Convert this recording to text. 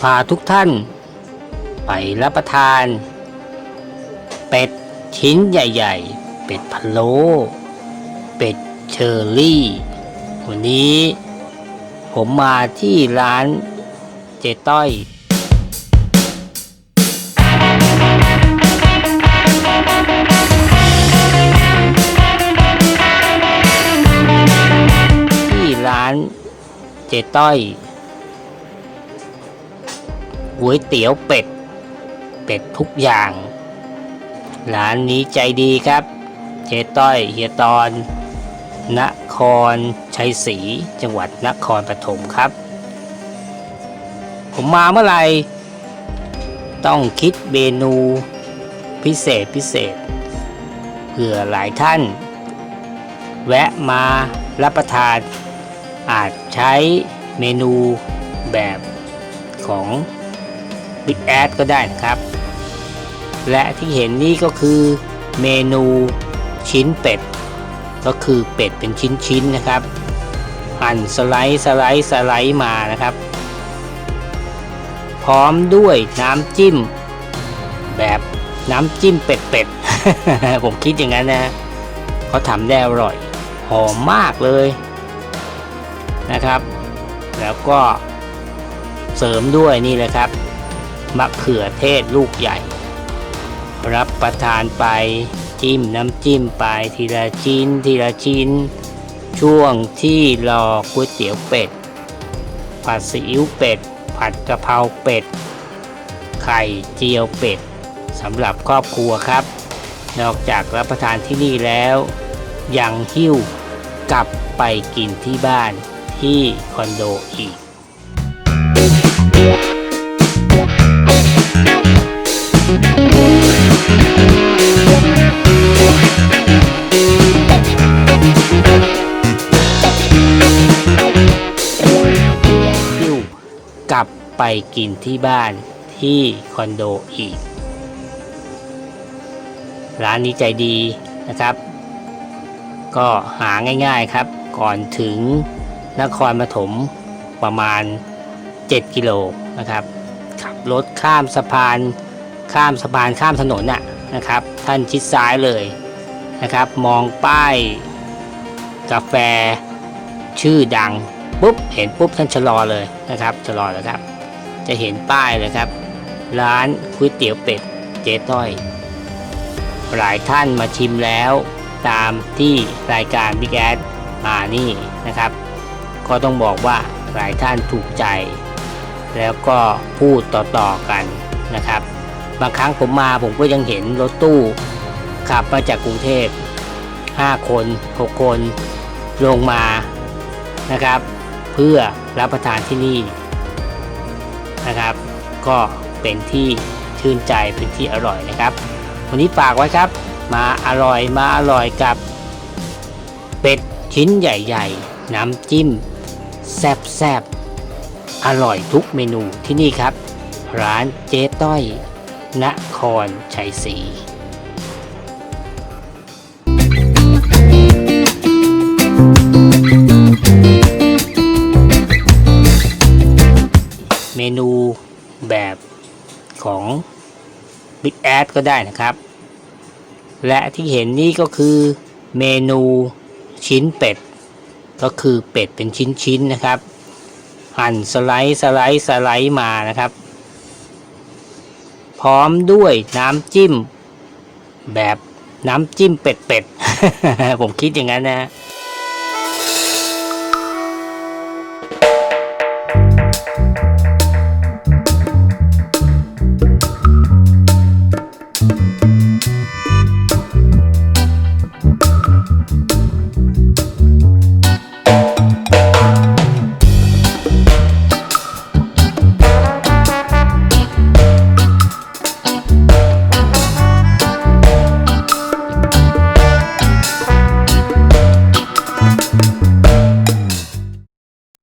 พาทุกท่าน ไปรับประทาน เป็ดชิ้นใหญ่ ๆ เป็ดพะโล้เป็ดเชอรี่ วันนี้ ผมมาที่ร้านเจต้อยที่ร้านเจต้อย ก๋วยเตี๋ยวเป็ด เป็ดทุกอย่าง ร้านนี้ใจดีครับ เจต้อยเฮียตอน นครชัยศรีจังหวัดนครปฐมครับ ผมมาเมื่อไหร่ต้องคิดเมนูพิเศษพิเศษเผื่อหลายท่าน แวะมารับประทานอาจใช้เมนูแบบของ Big a d ก็ได้นะครับ และที่เห็นนี่ก็คือเมนูชิ้นเป็ด ก็คือเป็ดเป็นชิ้นๆนะครับ หั่นสไลด์สไลด์สไลด์มานะครับ พร้อมด้วยน้ำจิ้ม แบบน้ำจิ้มเป็ดๆผมคิดอย่างนั้นนะเขาทำได้อร่อย หอมมากเลยนะครับ แล้วก็เสริมด้วยนี่แหละครับ มะเขือเทศลูกใหญ่ รับประทานไปจิ้มน้ำจิ้มไปทีละชิ้นทีละชิ้น ช่วงที่รอก๋วยเตี๋ยวเป็ด ผัดซีอิ๊วเป็ด ผัดกะเพราเป็ด ไข่เจียวเป็ดสำหรับครอบครัวครับ นอกจากรับประทานที่นี่แล้ว ยังหิ้วกลับไปกินที่บ้านที่คอนโดอีก ไปกินที่บ้านที่คอนโดอีก ร้านนี้ใจดีนะครับ ก็หาง่ายๆครับ ก่อนถึงนครปฐมประมาณ 7 กิโลนะครับ ขับรถข้ามสะพานข้ามสะพานข้ามถนนน่ะนะครับ ท่านชิดซ้ายเลยนะครับ มองป้ายกาแฟชื่อดังปุ๊บเห็นปุ๊บท่านชะลอเลยนะครับชะลอแล้วครับ จะเห็นป้ายเลยครับ ร้านก๋วยเตี๋ยวเป็ดเจ๊ต้อย หลายท่านมาชิมแล้ว ตามที่รายการ Big a d มานี่นะครับ ก็ต้องบอกว่าหลายท่านถูกใจ แล้วก็พูดต่อๆกันนะครับ บางครั้งผมมาผมก็ยังเห็นรถตู้ ขับมาจากกรุงเทพ 5 คน 6 คนลงมานะครับ เพื่อรับประทานที่นี่ นะครับ ก็เป็นที่ชื่นใจเป็นที่อร่อยนะครับ วันนี้ฝากไว้ครับ มาอร่อยมาอร่อยกับ เป็ดชิ้นใหญ่ ๆ น้ำจิ้ม แซ่บๆ อร่อยทุกเมนูที่นี่ครับ ร้านเจ๊ต้อยนครชัยศรี Big a d ก็ได้นะครับ และที่เห็นนี่ก็คือเมนูชิ้นเป็ด ก็คือเป็ดเป็นชิ้นๆนะครับ หั่นสไลด์สไลด์สไลด์มานะครับ พร้อมด้วยน้ำจิ้มแบบน้ำจิ้มเป็ดๆผมคิดอย่างนั้นนะ